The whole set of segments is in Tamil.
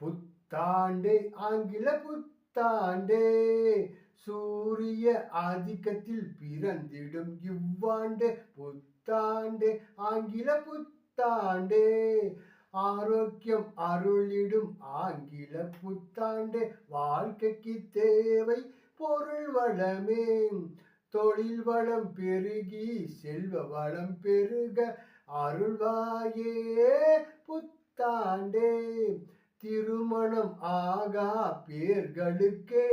புத்தாண்டு ஆங்கில புத்தாண்டு சூரிய ஆதிக்கத்தில் பிறந்திடும் இவ்வாண்டு புத்தாண்டு ஆங்கில புத்தாண்டு. ஆரோக்கியம் அருளிடும் ஆங்கில புத்தாண்டு வாழ்க்கைக்கு தேவை பொருள் வளமே. தொழில் வளம் பெருகி செல்வ வளம் பெருக அருள்வாயே புத்தாண்டே. திருமணம் ஆகா பேர்களுக்கே.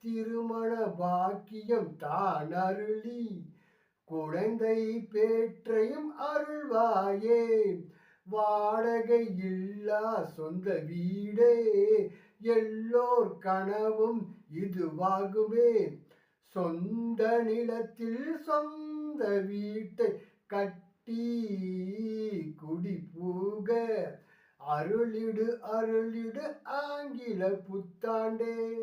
திருமண பாக்கியம் தான் அருளி. குழந்தை பேற்றையும் அருள்வாயே. வாடகை இல்லா சொந்த வீடே. எல்லோர் கனவும் இதுவாகுமே. சொந்த நிலத்தில் சொந்த வீட்டை கட்டி அருளிடு அருளிடு ஆங்கில புத்தாண்டே.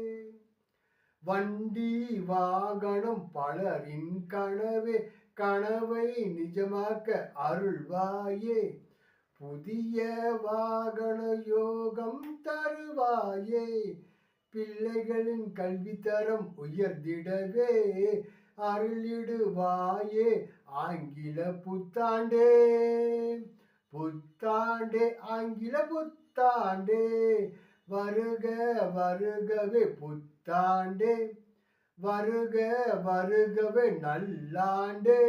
வண்டி வாகனம் பலரின் கனவே கனவை நிஜமாக்க அருள்வாயே. புதிய வாகன யோகம் தருவாயே. பிள்ளைகளின் கல்வி தரம் உயர்ந்திடவே. அருளிடுவாயே ஆங்கில புத்தாண்டே. புத்தாண்டே ஆங்கில புத்தாண்டே வருக வருகவே புத்தாண்டே வருக வருகவே நல்லாண்டே.